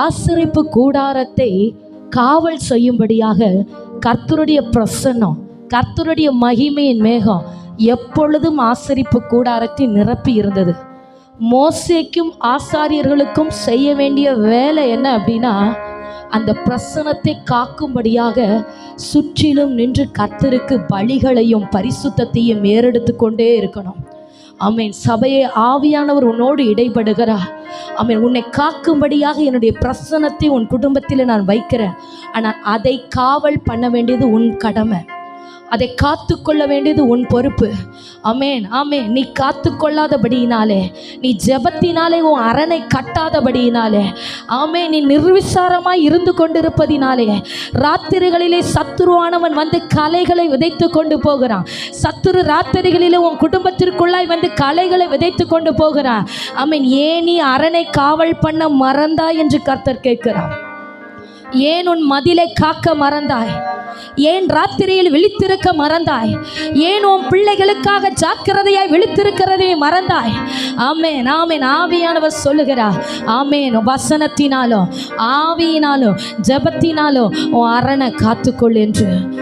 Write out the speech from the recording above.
ஆசிரிப்பு கூடாரத்தை காவல் செய்யும்படியாக கர்த்தருடைய பிரசன்னம் கர்த்தருடைய மகிமையின் மேகம் எப்பொழுதும் ஆசரிப்பு கூடாரத்தை நிரப்பி இருந்தது. மோசைக்கும் ஆசாரியர்களுக்கும் செய்ய வேண்டிய வேலை என்ன அப்படின்னா அந்த பிரசனத்தை காக்கும்படியாக சுற்றிலும் நின்று கர்த்தருக்கு பலிகளையும் பரிசுத்தத்தையும் ஏறெடுத்து கொண்டே இருக்கணும். ஆமென். சபையை ஆவியானவர் உன்னோடு இடைபடுகிறார். அவன் உன்னை காக்கும்படியாக என்னுடைய பிரசனத்தை உன் குடும்பத்தில் நான் வைக்கிறேன். ஆனால் அதை காவல் பண்ண வேண்டியது உன் கடமை. அதை காத்து கொள்ள வேண்டியது உன் பொறுப்பு. அமேன் ஆமேன். நீ காத்து கொள்ளாதபடியினாலே நீ ஜெபத்தினாலே உன் அரணை கட்டாதபடியினாலே ஆமே நீ நிர்விசாரமாய் இருந்து கொண்டிருப்பதினாலே ராத்திரிகளிலே சத்துருவானவன் வந்து கலைகளை விதைத்து கொண்டு போகிறான். சத்துரு ராத்திரிகளிலே உன் குடும்பத்திற்குள்ளாய் வந்து கலைகளை விதைத்து கொண்டு போகிறான். ஆமீன். ஏன் நீ அரணை காவல் பண்ண மறந்தாய் என்று கர்த்தர் கேட்கிறான் ஏன் உன் மதிலை காக்க மறந்தாய்? ஏன் ராத்திரியில் விழித்திருக்க மறந்தாய்? ஏன் உன் பிள்ளைகளுக்காக ஜாக்கிரதையாய் விழித்திருக்கிறதே மறந்தாய்? ஆமேன் ஆமேன் ஆவியானவர் சொல்லுகிறார். ஆமேன் வசனத்தினாலும் ஆவியினாலும் ஜபத்தினாலும் உன் அரணை காத்துக்கொள் என்று.